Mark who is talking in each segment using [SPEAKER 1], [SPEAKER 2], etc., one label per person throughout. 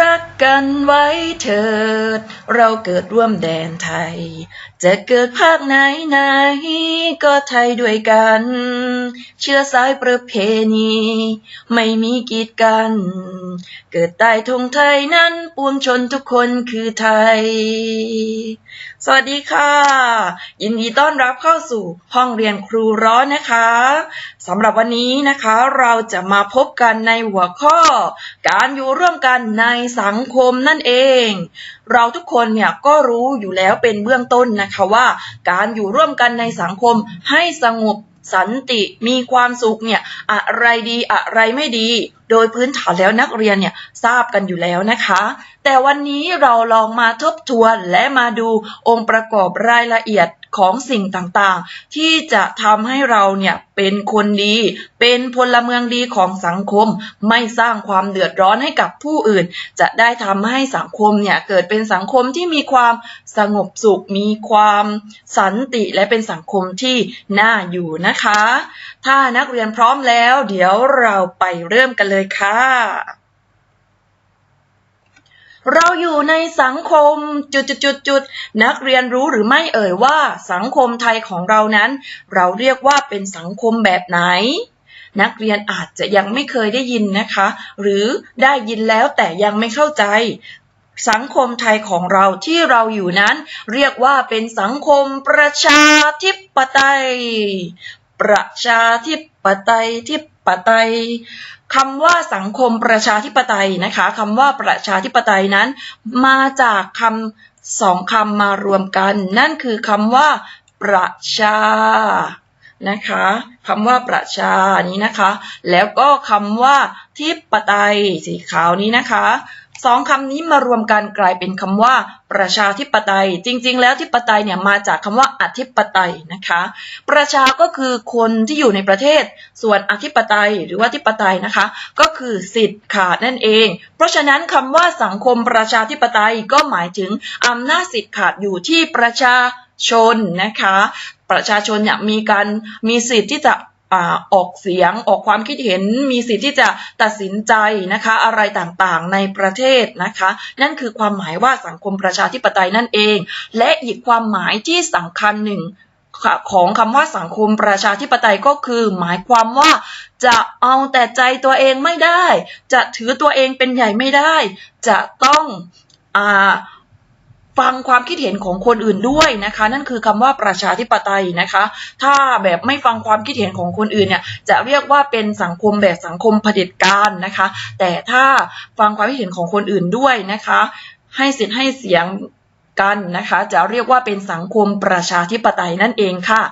[SPEAKER 1] รักกันไว้เถิด เราเกิดร่วมแดนไทย จะเกิดภาคไหนไหนก็ไทยด้วยกัน เชื้อสายประเพณี ไม่มีกีดกัน เกิดใต้ธงไทยนั้นปวงชนทุกคนคือไทย สวัสดีค่ะ ยินดีต้อนรับเข้าสู่ห้องเรียนครูร้อนนะคะสำหรับวันนี้นะคะเราจะมาพบกันในหัวข้อ การอยู่ร่วมกันในสังงคมนั่นเอง เราทุกคนเนี่ยก็รู้อยู่แล้วเป็นเบื้องต้นนะคะว่า การอยู่ร่วมกันในสังคมให้สงบสันติมีความสุขเนี่ยอะไรดีอะไรไม่ดี โดยพื้นฐานแล้วนักเรียนเนี่ยทราบกันอยู่แล้วนะคะ แต่วันนี้เราลองมาทบทวนและมาดูองค์ประกอบรายละเอียด ของสิ่งต่างๆ ที่จะทำให้เราเนี่ยเป็นคนดี เป็นพลเมืองดีของสังคม ไม่สร้างความเดือดร้อนให้กับผู้อื่น จะได้ทำให้สังคมเนี่ยเกิดเป็นสังคมที่มีความสงบสุข มีความสันติและเป็นสังคมที่น่าอยู่นะคะ ถ้านักเรียนพร้อมแล้ว เดี๋ยวเราไปเริ่มกันเลยค่ะ เราอยู่ในสังคมจุดๆๆนักเรียนรู้หรือไม่เอ่ยว่าสังคมไทยของเรานั้น เราเรียกว่าเป็นสังคมแบบไหน นักเรียนอาจจะยังไม่เคยได้ยินนะคะ หรือได้ยินแล้วแต่ยังไม่เข้าใจ สังคมไทยของเราที่เราอยู่นั้น เรียกว่าเป็นสังคมประชาธิปไตย ประชาธิปไตยทิป ปไตยคำว่าสังคมประชาธิปไตยนะคะคำว่าประชาธิปไตยนั้น มาจากคำสองคำมารวมกัน นั่นคือคำว่า ประชานะคะคำว่าประชานี้นะคะ แล้วก็คำว่าทิปไตยสีขาวนี้นะคะ สองคำนี้มารวมกันกลายเป็นคำว่า ประชาธิปไตย จริง ๆ แล้วธิปไตยเนี่ยมาจากคำว่าอธิปไตยนะคะ ประชาก็คือคนที่อยู่ในประเทศ ส่วนอธิปไตยหรือว่าธิปไตยนะคะ ก็คือสิทธิ์ขาดนั่นเอง เพราะฉะนั้นคำว่าสังคมประชาธิปไตยก็หมายถึงอำนาจสิทธิ์ขาดอยู่ที่ประชาชนนะคะ ประชาชนเนี่ยมีการมีสิทธิ์ที่จะ ออกเสียงออกความคิดเห็นมีสิทธิ์ที่จะตัดสินใจนะคะอะไรต่างๆในประเทศนะคะ นั่นคือความหมายว่าสังคมประชาธิปไตยนั่นเอง และอีกความหมายที่สำคัญหนึ่งของคำว่าสังคมประชาธิปไตยก็คือ หมายความว่าจะเอาแต่ใจตัวเองไม่ได้ จะถือตัวเองเป็นใหญ่ไม่ได้ จะต้องอ่า ฟังความคิดเห็นของคนอื่นด้วยนะคะ นั่นคือคำว่าประชาธิปไตยนะคะ ถ้าแบบไม่ฟังความคิดเห็นของคนอื่นเนี่ยจะเรียกว่าเป็นสังคมแบบสังคมเผด็จการนะคะ แต่ถ้าฟังความคิดเห็นของคนอื่นด้วยนะคะ ให้สิทธิ์ให้เสียงกันนะคะจะเรียกว่าเป็นสังคมประชาธิปไตยนั่นเองค่ะ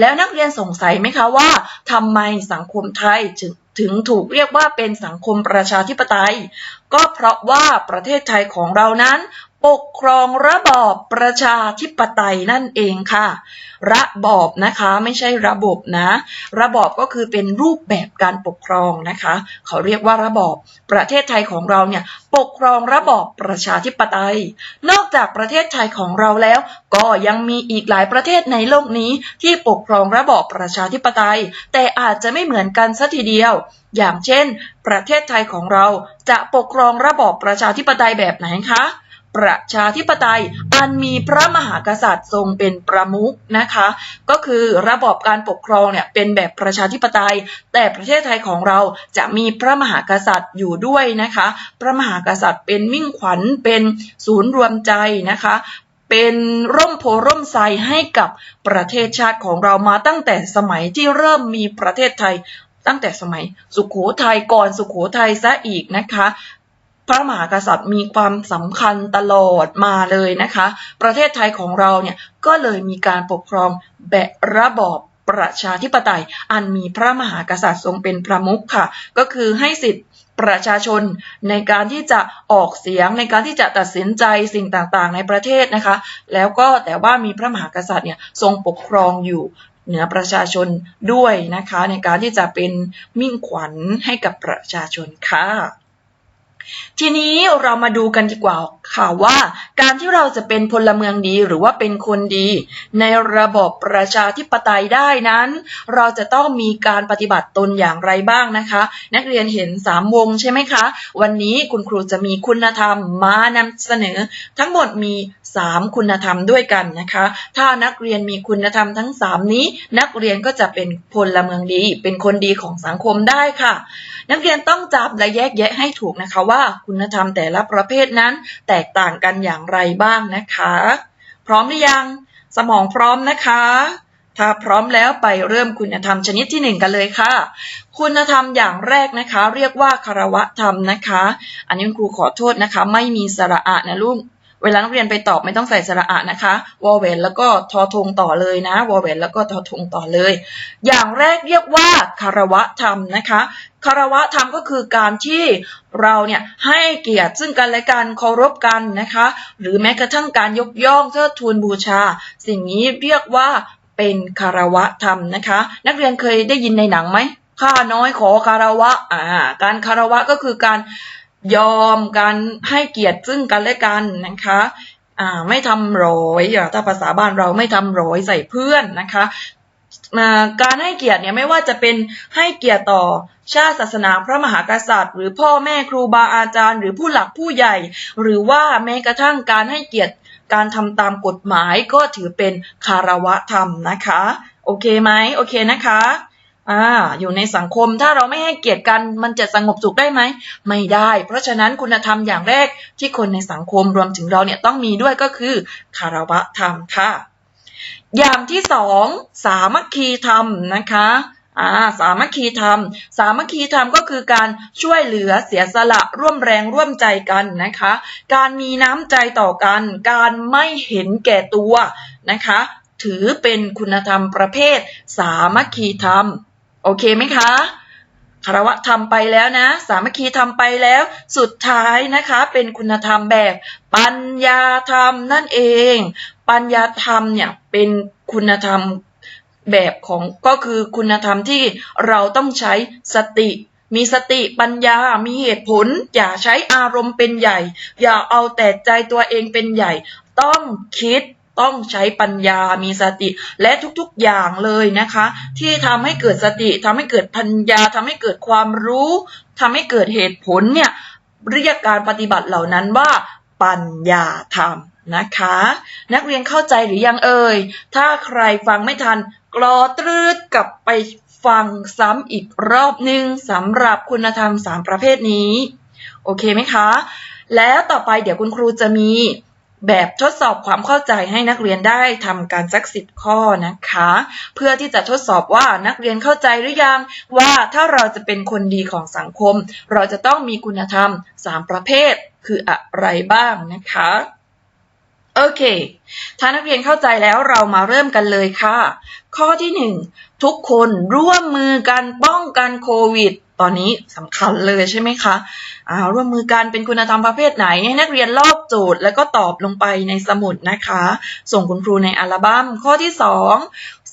[SPEAKER 1] แล้วนักเรียนสงสัยไหมคะว่าทำไมสังคมไทยถึงถึงถูกเรียกว่าเป็นสังคมประชาธิปไตย ก็เพราะว่าประเทศไทยของเรานั้น ปกครองระบอบประชาธิปไตยนั่นเองค่ะ ระบอบนะคะไม่ใช่ระบบนะ ระบอบก็คือเป็นรูปแบบการปกครองนะคะ เขาเรียกว่าระบอบประเทศไทยของเราเนี่ยปกครองระบอบประชาธิปไตย นอกจากประเทศไทยของเราแล้ว ก็ยังมีอีกหลายประเทศในโลกนี้ที่ปกครองระบอบประชาธิปไตย แต่อาจจะไม่เหมือนกันสัทีเดียว อย่างเช่น ประเทศไทยของเราจะปกครองระบอบประชาธิปไตยแบบไหนคะ ประชาธิปไตย อันมีพระมหากษัตริย์ทรงเป็นประมุขนะคะ ก็คือระบอบการปกครองเนี่ยเป็นแบบประชาธิปไตย แต่ประเทศไทยของเราจะมีพระมหากษัตริย์อยู่ด้วยนะคะ พระมหากษัตริย์เป็นมิ่งขวัญเป็นศูนย์รวมใจนะคะเป็นร่มโพร่มไทรให้กับประเทศชาติของเรามาตั้งแต่สมัยที่เริ่มมีประเทศไทยตั้งแต่สมัยสุขโขทัยก่อนสุขโขทัยซะอีกนะคะ พระมหากษัตริย์มีความสำคัญตลอดมาเลยนะคะ ประเทศไทยของเราเนี่ยก็เลยมีการปกครองแบบระบอบประชาธิปไตย อันมีพระมหากษัตริย์ทรงเป็นประมุขค่ะ ก็คือให้สิทธิประชาชนในการที่จะออกเสียงในการที่จะตัดสินใจสิ่งต่างๆ ในประเทศนะคะ แล้วก็แต่ว่ามีพระมหากษัตริย์เนี่ยทรงปกครองอยู่เหนือประชาชนด้วยนะคะ ในการที่จะเป็นมิ่งขวัญให้กับประชาชนค่ะ ทีนี้เรามาดูกันดีกว่าค่ะว่า การที่เราจะเป็นพลเมืองดีหรือว่าเป็นคนดี ในระบบประชาธิปไตยได้นั้น เราจะต้องมีการปฏิบัติตนอย่างไรบ้างนะคะ นักเรียนเห็น 3 วงใช่ไหมคะ วันนี้คุณครูจะมีคุณธรรมมานำเสนอ ทั้งหมดมี 3 คุณธรรมด้วยกันนะคะ ถ้านักเรียนมีคุณธรรมทั้ง 3 นี้ นักเรียนก็จะเป็นพลเมืองดี เป็นคนดีของสังคมได้ค่ะ นักเรียนต้องจับและแยกแยะให้ถูกนะคะว่าคุณธรรมแต่ละประเภทนั้นแตกต่างกันอย่างไรบ้างนะคะ พร้อมหรือยัง สมองพร้อมนะคะ ถ้าพร้อมแล้วไปเริ่มคุณธรรมชนิดที่หนึ่งกันเลยค่ะ คุณธรรมอย่างแรกนะคะ เรียกว่าคารวะธรรมนะคะ อันนี้ครูขอโทษนะคะ ไม่มีสระอะนะลูก เวลานักเรียนไปตอบไม่ต้องใส่สระอะนะคะวอลเวนแล้วก็ทอทงต่อเลยนะวอลเวนแล้วก็ทอทงต่อเลย อย่างแรกเรียกว่าคารวะธรรมนะคะคารวะธรรมก็คือการที่เราเนี่ยให้เกียรติซึ่งกันและกันเคารพกันนะคะ หรือแม้กระทั่งการยกย่องเทิดทูนบูชา สิ่งนี้เรียกว่าเป็นคารวะธรรมนะคะ นักเรียนเคยได้ยินในหนังไหมข้าน้อยขอคารวะอ่าการคารวะก็คือการ ยอมการให้เกียรติซึ่งกันและกันนะคะไม่ทำร้อยถ้าภาษาบ้านเราไม่ทำร้อยใส่เพื่อนนะคะการให้เกียรติเนี่ยไม่ว่าจะเป็นให้เกียรติต่อชาติศาสนาพระมหากษัตริย์ หรือพ่อแม่ครูบาอาจารย์ หรือผู้หลักผู้ใหญ่ หรือว่าแม้กระทั่งการให้เกียรติการทำตามกฎหมายก็ถือเป็นคารวะธรรมนะคะ โอเคไหมโอเคนะคะ อ่าอยู่ในสังคมถ้าเราไม่ให้เกียรติกันมันจะสงบสุขได้ไหม ไม่ได้ เพราะฉะนั้นคุณธรรมอย่างแรกที่คนในสังคมรวมถึงเราเนี่ยต้องมีด้วยก็คือคารวะธรรมค่ะ อย่างที่สองสามัคคีธรรมนะคะอ่าสามัคคีธรรม สามัคคีธรรมก็คือการช่วยเหลือเสียสละร่วมแรงร่วมใจกันนะคะ การมีน้ำใจต่อกัน การไม่เห็นแก่ตัวนะคะ ถือเป็นคุณธรรมประเภท สามัคคีธรรม โอเคไหมคะคารวะธรรมไปแล้วนะ สามัคคีธรรมไปแล้ว สุดท้ายนะคะ เป็นคุณธรรมแบบ ปัญญาธรรมนั่นเอง ปัญญาธรรมเนี่ยเป็นคุณธรรมแบบของก็คือคุณธรรมที่เราต้องใช้สติ มีสติปัญญา มีเหตุผล อย่าใช้อารมณ์เป็นใหญ่ อย่าเอาแต่ใจตัวเองเป็นใหญ่ ต้องคิด ต้องใช้ปัญญามีสติ และทุกๆอย่างเลยนะคะ ที่ทำให้เกิดสติทำให้เกิดปัญญาทำให้เกิดความรู้ทำให้เกิดเหตุผลเนี่ยเรียกการปฏิบัติเหล่านั้นว่าปัญญาธรรมนะคะ นักเรียนเข้าใจหรือยังเอ่ย ถ้าใครฟังไม่ทันกรอตรืดกลับไปฟังซ้ำอีกรอบหนึ่งสำหรับคุณธรรมสามประเภทนี้ โอเคไหมคะ แล้วต่อไปเดี๋ยวคุณครูจะมี แบบทดสอบความเข้าใจให้นักเรียนได้ทำการสักสิบข้อนะคะ เพื่อที่จะทดสอบว่านักเรียนเข้าใจหรือยังว่าถ้าเราจะเป็นคนดีของสังคม เราจะต้องมีคุณธรรมสามประเภทคืออะไรบ้างนะคะ เค ถ้านักเรียนเข้าใจแล้วเรามาเริ่มกันเลยค่ะ ข้อที่หนึ่งทุกคนร่วมมือกันป้องกันโควิด ตอนนี้สำคัญเลยใช่ไหมคะอ่าร่วมมือกันเป็นคุณธรรมประเภทไหน ให้นักเรียนลอกโจทย์แล้วก็ตอบลงไปในสมุดนะคะ ส่งคุณครูในอัลบั้ม ข้อที่สอง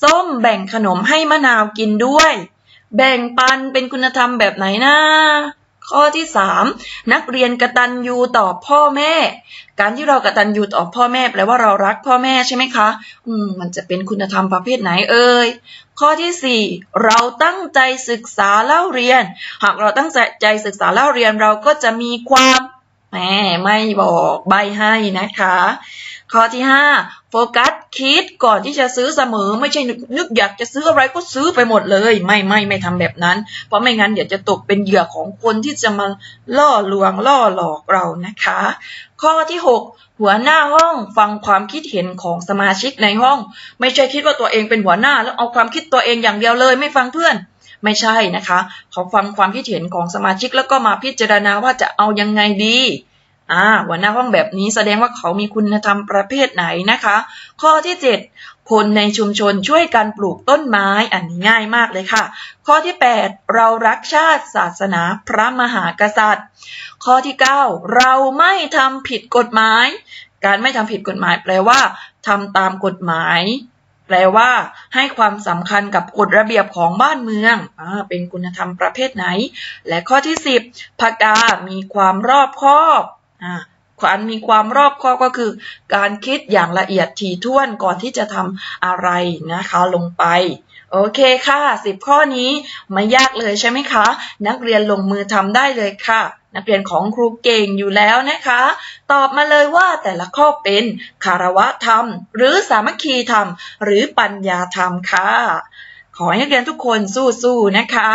[SPEAKER 1] ส้มแบ่งขนมให้มะนาวกินด้วย แบ่งปันเป็นคุณธรรมแบบไหนนะ ข้อที่สามนักเรียนกระตัญญูต่อพ่อแม่ การที่เรากระตัญญูต่อพ่อแม่แปลว่าเรารักพ่อแม่ใช่ไหมคะ อืมมันจะเป็นคุณธรรมประเภทไหนเอ่ยข้อที่สี่เราตั้งใจศึกษาเล่าเรียน หากเราตั้งใจศึกษาเล่าเรียนเราก็จะมีความแหมไม่บอกใบให้นะคะ ข้อที่ 5 โฟกัสคิดก่อนที่จะซื้อเสมอ ไม่ใช่นึกอยากจะซื้ออะไรก็ซื้อไปหมดเลย ไม่ไม่ไม่ทำแบบนั้น เพราะไม่งั้นเดี๋ยวจะตกเป็นเหยื่อของคนที่จะมาล่อลวงล่อหลอกเรานะคะ ข้อที่ 6 หัวหน้าห้องฟังความคิดเห็นของสมาชิกในห้อง ไม่ใช่คิดว่าตัวเองเป็นหัวหน้าแล้วเอาความคิดตัวเองอย่างเดียวเลย ไม่ฟังเพื่อนไม่ใช่นะคะ เขาฟังความคิดเห็นของสมาชิกแล้วก็มาพิจารณาว่าจะเอายังไงดี อ่าหัวหน้าห้องแบบนี้แสดงว่าเขามีคุณธรรมประเภทไหนนะคะ ข้อที่ 7 คนในชุมชนช่วยกันปลูกต้นไม้อันนี้ง่ายมากเลยค่ะ ข้อที่ 8 เรารักชาติศาสนาพระมหากษัตริย์ ข้อที่ 9 เราไม่ทำผิดกฎหมาย การไม่ทำผิดกฎหมายแปลว่าทำตามกฎหมาย แปลว่า ให้ความสำคัญกับกฎระเบียบของบ้านเมืองอเป็นคุณธรรมประเภทไหน และข้อที่ 10พกามีความรอบคอบ อ่าความมีความรอบคอบก็คือ การคิดอย่างละเอียดถี่ถ้วนก่อนที่จะทำอะไรนะคะลงไป โอเคค่ะ10ข้อนี้ไม่ยากเลยใช่ไหมคะ นักเรียนลงมือทำได้เลยค่ะ นักเรียนของครูเก่งอยู่แล้วนะคะ ตอบมาเลยว่าแต่ละข้อเป็นคารวะธรรม หรือสามัคคีธรรม หรือปัญญาธรรมค่ะขอให้นักเรียนทุกคนสู้ๆนะคะ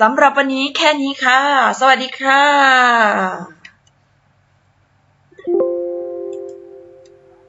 [SPEAKER 1] สำหรับวันนี้แค่นี้ค่ะ สวัสดีค่ะ